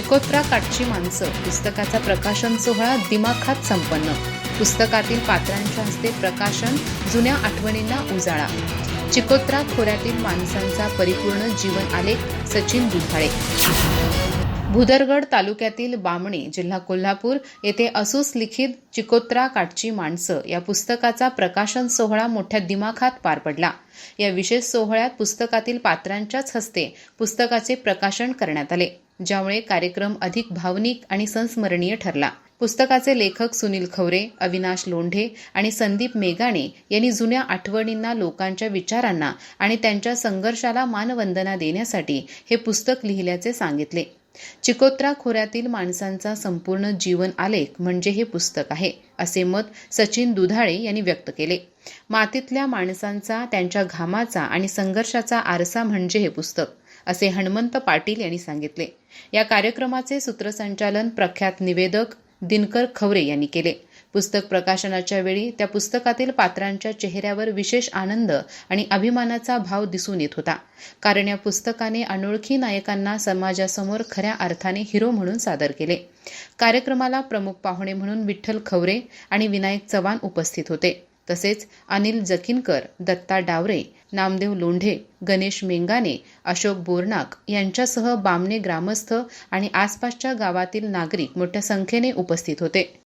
चिकोत्रा काठची माणसं. पुस्तकाचा प्रकाशन सोहळा दिमाखात संपन्न. पुस्तकातील पात्रांच्या हस्ते प्रकाशन जुन्या आठवणींना उजाळा. चिकोत्रा खोऱ्यातील माणसांचा परिपूर्ण जीवन आलेख सचिन दुधाळे. भुदरगड तालुक्यातील बामणी जिल्हा कोल्हापूर येथे असूस लिखित चिकोत्रा काठची माणसं या पुस्तकाचा प्रकाशन सोहळा मोठ्या दिमाखात पार पडला. या विशेष सोहळ्यात पुस्तकातील पात्रांच्याच हस्ते पुस्तकाचे प्रकाशन करण्यात आले. ज्यामुळे कार्यक्रम अधिक भावनिक आणि संस्मरणीय ठरला. पुस्तकाचे लेखक सुनील खवरे अविनाश लोंढे आणि संदीप मेगाणे यांनी जुन्या आठवणींना लोकांच्या विचारांना आणि त्यांच्या संघर्षाला मानवंदना देण्यासाठी हे पुस्तक लिहिल्याचे सांगितले. चिकोत्रा खोऱ्यातील माणसांचा संपूर्ण जीवन आलेख म्हणजे हे पुस्तक आहे असे मत सचिन दुधाळे यांनी व्यक्त केले. मातीतल्या माणसांचा त्यांच्या घामाचा आणि संघर्षाचा आरसा म्हणजे हे पुस्तक. असे हणमंत पाटील यांनी सांगितले. या कार्यक्रमाचे सूत्रसंचालन प्रख्यात निवेदक दिनकर खवरे यांनी केले. पुस्तक प्रकाशनाच्या वेळी त्या पुस्तकातील पात्रांच्या चेहऱ्यावर विशेष आनंद आणि अभिमानाचा भाव दिसून येत होता. कारण या पुस्तकाने अनोळखी नायकांना समाजासमोर खऱ्या अर्थाने हिरो म्हणून सादर केले. कार्यक्रमाला प्रमुख पाहुणे म्हणून विठ्ठल खवरे आणि विनायक चव्हाण उपस्थित होते. तसेच अनिल जकिनकर दत्ता डावरे नामदेव लोंढे गणेश मेंगाने अशोक बोरनाक यांच्यासह बामणे ग्रामस्थ आणि आसपासच्या गावातील नागरिक मोठ्या संख्येने उपस्थित होते.